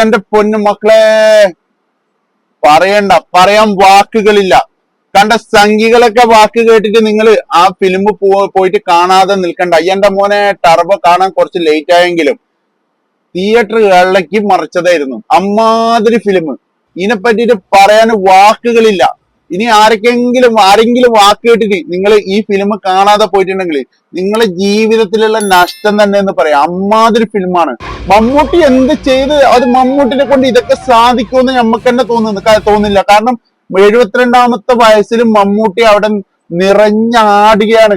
എന്റെ പൊന്നു മക്കളെ. പറയണ്ട പറയാൻ വാക്കുകളില്ല. കണ്ട സംഖ്യകളൊക്കെ വാക്ക് കേട്ടിട്ട് നിങ്ങൾ ആ ഫിലിം പോയിട്ട് കാണാതെ നിൽക്കണ്ട. അയ്യന്റെ മോനെ ടർബോ കാണാൻ കുറച്ച് ലേറ്റ് ആയെങ്കിലും തിയേറ്ററുകളിലേക്ക് മറിച്ചതായിരുന്നു. അമ്മാതിരി ഫിലിം ഇതിനെ പറ്റിയിട്ട് പറയാൻ വാക്കുകളില്ല. ഇനി ആരൊക്കെങ്കിലും ആരെങ്കിലും വാക്കേട്ടിന് നിങ്ങൾ ഈ ഫിലിം കാണാതെ പോയിട്ടുണ്ടെങ്കിൽ നിങ്ങളെ ജീവിതത്തിലുള്ള നഷ്ടം തന്നെ എന്ന് പറയാം. അമ്മാതിരി ഫിലിമാണ് മമ്മൂട്ടി എന്ത് ചെയ്ത് അത് മമ്മൂട്ടിനെ കൊണ്ട് ഇതൊക്കെ സാധിക്കുമെന്ന് നമുക്ക് തന്നെ തോന്നുന്നു. തോന്നില്ല കാരണം എഴുപത്തിരണ്ടാമത്തെ വയസ്സിൽ മമ്മൂട്ടി അവിടെ നിറഞ്ഞാടുകയാണ്.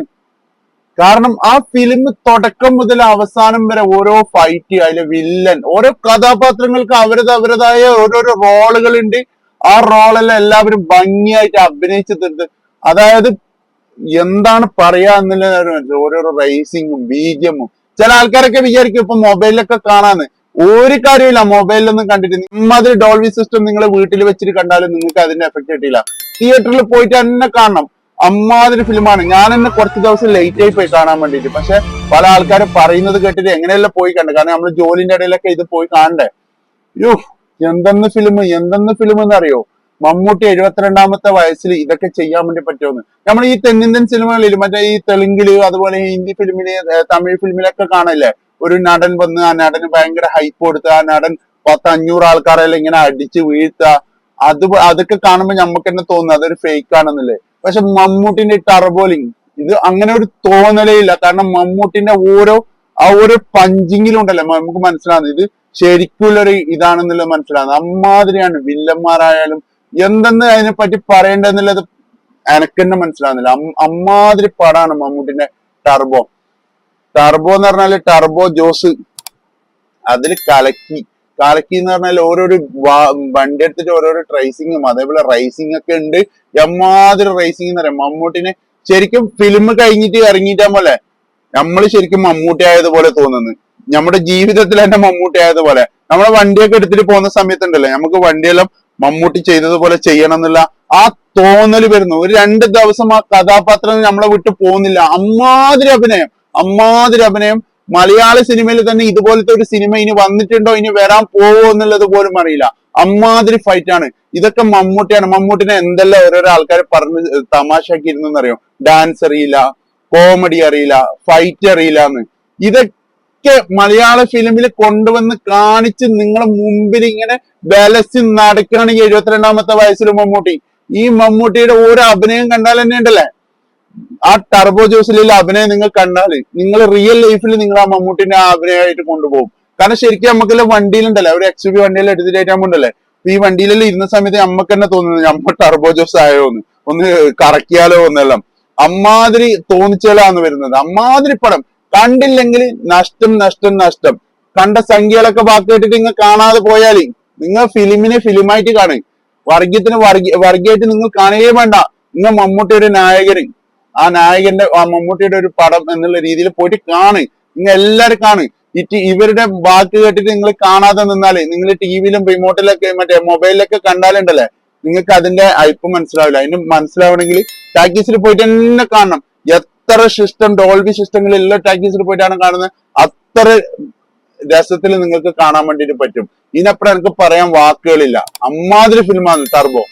കാരണം ആ ഫിലിം തുടക്കം മുതൽ അവസാനം വരെ ഓരോ ഫൈറ്റ് അതിലെ വില്ലൻ ഓരോ കഥാപാത്രങ്ങൾക്ക് അവരത് അവരതായ ഓരോരോ റോളുകൾ ഉണ്ട് ആ റോളെല്ലാം എല്ലാവരും ഭംഗിയായിട്ട് അഭിനയിച്ചു തീർത്ത്. അതായത് എന്താണ് പറയാ എന്നുള്ള ഓരോരോ റേസിങ്ങും ബീജമും. ചില ആൾക്കാരൊക്കെ വിചാരിക്കും ഇപ്പൊ മൊബൈലിലൊക്കെ കാണാന്ന്. ഒരു കാര്യമില്ല മൊബൈലിലൊന്നും കണ്ടിട്ട്. ഇമ്മാതിരി ഡോൾവി സിസ്റ്റം നിങ്ങൾ വീട്ടിൽ വെച്ചിട്ട് കണ്ടാലും നിങ്ങൾക്ക് അതിന്റെ എഫക്ട് കിട്ടിയില്ല. തിയേറ്ററിൽ പോയിട്ട് തന്നെ കാണണം. അമ്മാതിരി ഫിലിമാണ് ഞാൻ തന്നെ കുറച്ച് ദിവസം ലേറ്റ് ആയി പോയി കാണാൻ വേണ്ടിയിട്ട്. പക്ഷെ പല ആൾക്കാരും പറയുന്നത് കേട്ടിട്ട് എങ്ങനെയല്ല പോയി കണ്ടത് കാരണം നമ്മൾ ജോലിന്റെ ഇടയിലൊക്കെ ഇത് പോയി കാണണ്ടേ? യോ എന്തെന്ന് ഫിലിം എന്തെന്ന് ഫിലിം എന്ന് അറിയോ മമ്മൂട്ടി എഴുപത്തിരണ്ടാമത്തെ വയസ്സിൽ ഇതൊക്കെ ചെയ്യാൻ വേണ്ടി പറ്റുമെന്ന്. നമ്മൾ ഈ തെന്നിന്ത്യൻ സിനിമകളിൽ മറ്റേ ഈ തെലുങ്കിൽ അതുപോലെ ഹിന്ദി ഫിലിമിൽ തമിഴ് ഫിലിമിലൊക്കെ കാണല്ലേ? ഒരു നടൻ വന്ന് ആ നടന് ഭയങ്കര ഹൈപ്പ് കൊടുത്ത് ആ നടൻ പത്ത് അഞ്ഞൂറ് ആൾക്കാരെല്ലാം ഇങ്ങനെ അടിച്ച് വീഴ്ത്തുക അത് അതൊക്കെ കാണുമ്പോൾ നമുക്ക് തന്നെ തോന്നുന്നു അതൊരു ഫേക്ക് ആണെന്നല്ലേ? പക്ഷെ മമ്മൂട്ടിന്റെ ടർബോലിങ് ഇത് അങ്ങനെ ഒരു തോന്നലേ ഇല്ല. കാരണം മമ്മൂട്ടിന്റെ ഓരോ ആ ഒരു പഞ്ചിങ്ങിലും ഉണ്ടല്ലേ നമുക്ക് മനസ്സിലാകുന്നത് ഇത് ശരിക്കുള്ളൊരു ഇതാണെന്നുള്ളത് മനസ്സിലാകുന്നത് അമ്മാതിരിയാണ് വില്ലന്മാരായാലും എന്തെന്ന് അതിനെ പറ്റി പറയേണ്ടതെന്നുള്ളത് എനക്ക് തന്നെ മനസ്സിലാവുന്നില്ല. അം- അമ്മാതിരി പടാണ് മമ്മൂട്ടിന്റെ ടർബോ. ടർബോ എന്ന് പറഞ്ഞാൽ ടർബോ ജോസ്. അതിൽ കലക്കി. കലക്കി എന്ന് പറഞ്ഞാൽ ഓരോരോ വണ്ടി എടുത്തിട്ട് ഓരോരോ ട്രേസിങ്ങും അതേപോലെ റൈസിംഗ് ഒക്കെ ഉണ്ട്. എമ്മാതിരി റേസിംഗ് എന്ന് പറയാം. മമ്മൂട്ടിനെ ശരിക്കും ഫിലിം കഴിഞ്ഞിട്ട് ഇറങ്ങിയിട്ടാ പോലെ. നമ്മൾ ശരിക്കും മമ്മൂട്ടി ആയതുപോലെ തോന്നുന്നു. നമ്മുടെ ജീവിതത്തിൽ തന്നെ മമ്മൂട്ടി ആയതുപോലെ. നമ്മളെ വണ്ടിയൊക്കെ എടുത്തിട്ട് പോകുന്ന സമയത്തുണ്ടല്ലോ നമുക്ക് വണ്ടിയെല്ലാം മമ്മൂട്ടി ചെയ്തതുപോലെ ചെയ്യണം എന്നുള്ള ആ തോന്നൽ വരുന്നു. ഒരു രണ്ട് ദിവസം ആ കഥാപാത്രം നമ്മളെ വിട്ടു പോകുന്നില്ല. അമ്മാതിരി അഭിനയം അമ്മാതിരി അഭിനയം. മലയാള സിനിമയിൽ തന്നെ ഇതുപോലത്തെ ഒരു സിനിമ ഇനി വന്നിട്ടുണ്ടോ ഇനി വരാൻ പോവോ എന്നുള്ളത് പോലും അറിയില്ല. അമ്മാതിരി ഫൈറ്റ് ആണ്. ഇതൊക്കെ മമ്മൂട്ടിയാണ്. മമ്മൂട്ടിനെ എന്തെല്ലാം ഓരോരോ ആൾക്കാർ പറഞ്ഞ് തമാശാക്കി ഇരുന്നറിയോ ഡാൻസ് അറിയില്ല കോമഡി അറിയില്ല ഫൈറ്റ് അറിയില്ല എന്ന്. ഇതൊക്കെ മലയാള ഫിലിമിൽ കൊണ്ടുവന്ന് കാണിച്ച് നിങ്ങളെ മുമ്പിൽ ഇങ്ങനെ ബലസി നടക്കുകയാണ് ഈ എഴുപത്തിരണ്ടാമത്തെ വയസ്സിൽ മമ്മൂട്ടി. ഈ മമ്മൂട്ടിയുടെ ഓരോ അഭിനയം കണ്ടാൽ തന്നെ ഉണ്ടല്ലേ? ആ ടർബോ ജോസിലുള്ള അഭിനയം നിങ്ങൾ കണ്ടാൽ നിങ്ങൾ റിയൽ ലൈഫിൽ നിങ്ങൾ ആ മമ്മൂട്ടിന്റെ അഭിനയമായിട്ട് കൊണ്ടുപോകും. കാരണം ശരിക്കും നമുക്കെല്ലാം വണ്ടിയിലുണ്ടല്ലേ. ഒരു എക്സ് ബി വണ്ടിയിൽ എടുത്തിട്ടാകുമ്പോണ്ടല്ലേ ഈ വണ്ടിയിലെല്ലാം ഇരുന്ന സമയത്ത് നമുക്ക് തന്നെ തോന്നുന്നത് നമ്മ ടർബോ ജോസ് ആയോ എന്ന്. ഒന്ന് കറക്കിയാലോ എന്നെല്ലാം. അമ്മാതിരി തോന്നിച്ചാലാന്ന് വരുന്നത്. അമ്മാതിരി പടം. കണ്ടില്ലെങ്കിൽ നഷ്ടം നഷ്ടം നഷ്ടം. കണ്ട സംഖ്യകളൊക്കെ ബാക്കി നിങ്ങൾ കാണാതെ പോയാൽ നിങ്ങൾ ഫിലിമിനെ ഫിലിമായിട്ട് കാണും. വർഗീയത്തിന് വർഗീയ വർഗീയായിട്ട് നിങ്ങൾ കാണുകയേ വേണ്ട. നിങ്ങൾ മമ്മൂട്ടിയുടെ നായകന് ആ നായകന്റെ ആ മമ്മൂട്ടിയുടെ ഒരു പടം എന്നുള്ള രീതിയിൽ പോയിട്ട് കാണ്. നിങ്ങൾ എല്ലാവരും കാണ്. ഇറ്റ് ഇവരുടെ വാക്ക് കേട്ടിട്ട് നിങ്ങൾ കാണാതെ നിന്നാലേ നിങ്ങൾ ടി വിയിലും റിമോട്ടിലൊക്കെ മറ്റേ മൊബൈലിലൊക്കെ കണ്ടാലുണ്ടല്ലേ? നിങ്ങൾക്ക് അതിന്റെ അയപ്പ് മനസ്സിലാവില്ല. അതിന് മനസ്സിലാവണമെങ്കിൽ ടാക്കീസിൽ പോയിട്ട് തന്നെ കാണണം. എത്ര സിസ്റ്റം ഡോൾബി സിസ്റ്റങ്ങളിൽ എല്ലാ ടാക്കീസിൽ പോയിട്ടാണ് കാണുന്നത്. അത്ര രസത്തിൽ നിങ്ങൾക്ക് കാണാൻ വേണ്ടിയിട്ട് പറ്റും. ഇതിനപ്പുറം എനിക്ക് പറയാൻ വാക്കുകളില്ല. അമ്മാതിരി ഫിലിമാണ് ടർബോ